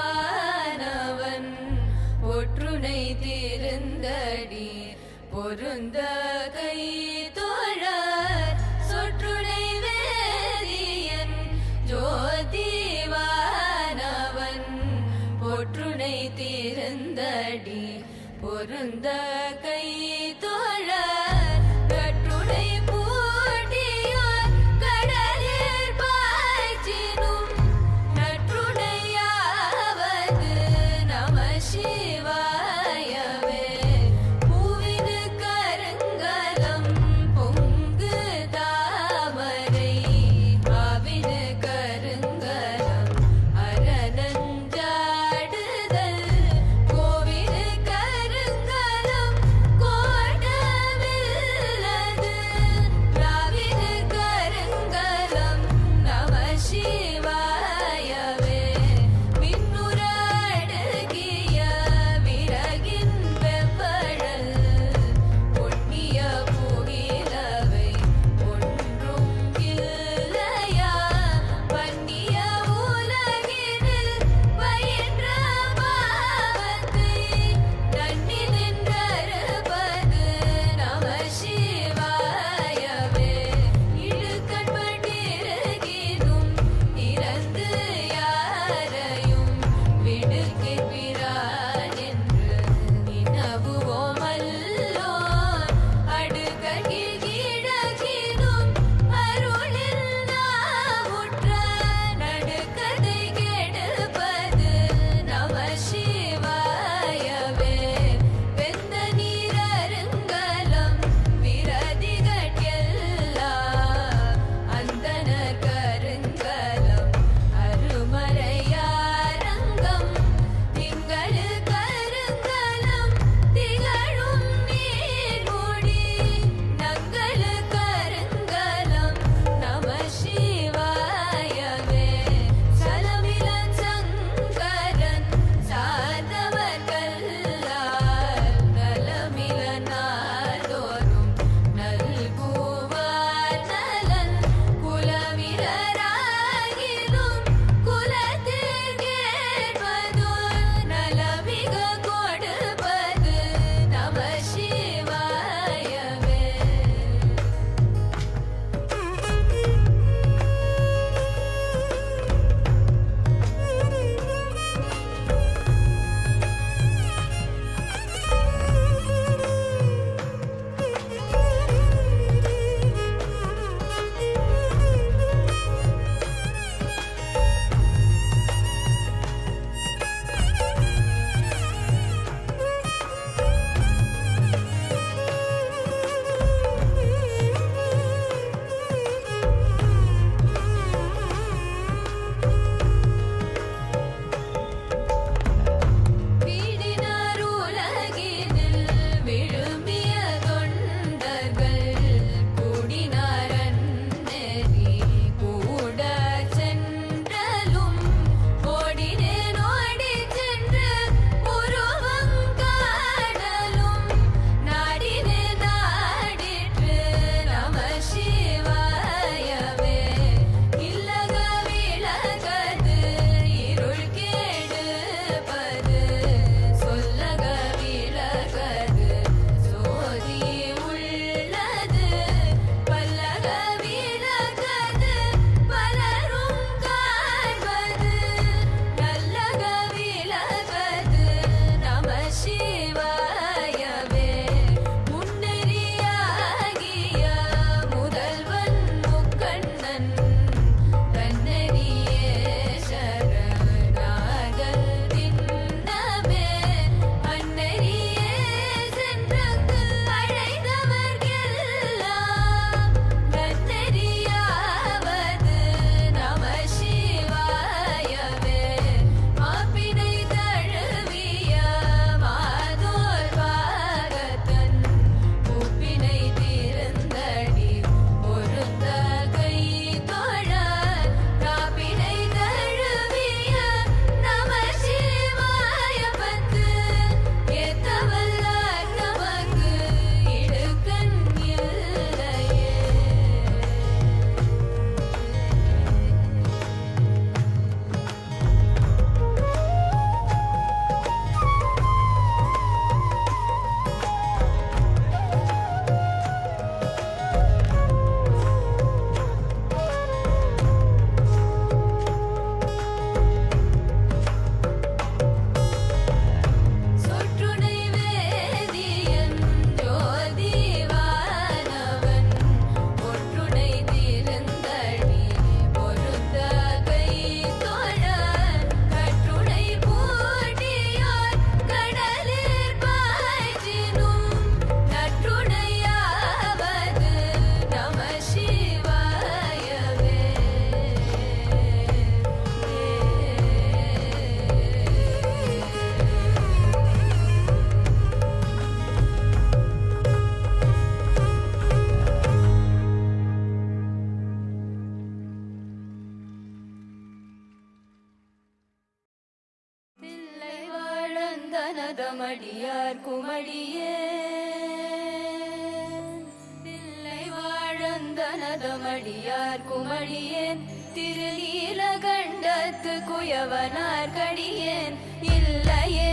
ஜோதிவானவன் ஒற்றுனை திருந்தடி பொருந்த கை தோழர். சொற்றுனை வேதியன் ஜோதிவானவன் ஒற்றுனை திருந்தடி பொருந்த கை மடியார் குமடியே. தில்லை வாழந்தனதமடியார் குமடியேன் திருநீல கண்டத்து குயவனார் கடியேன். இல்லையே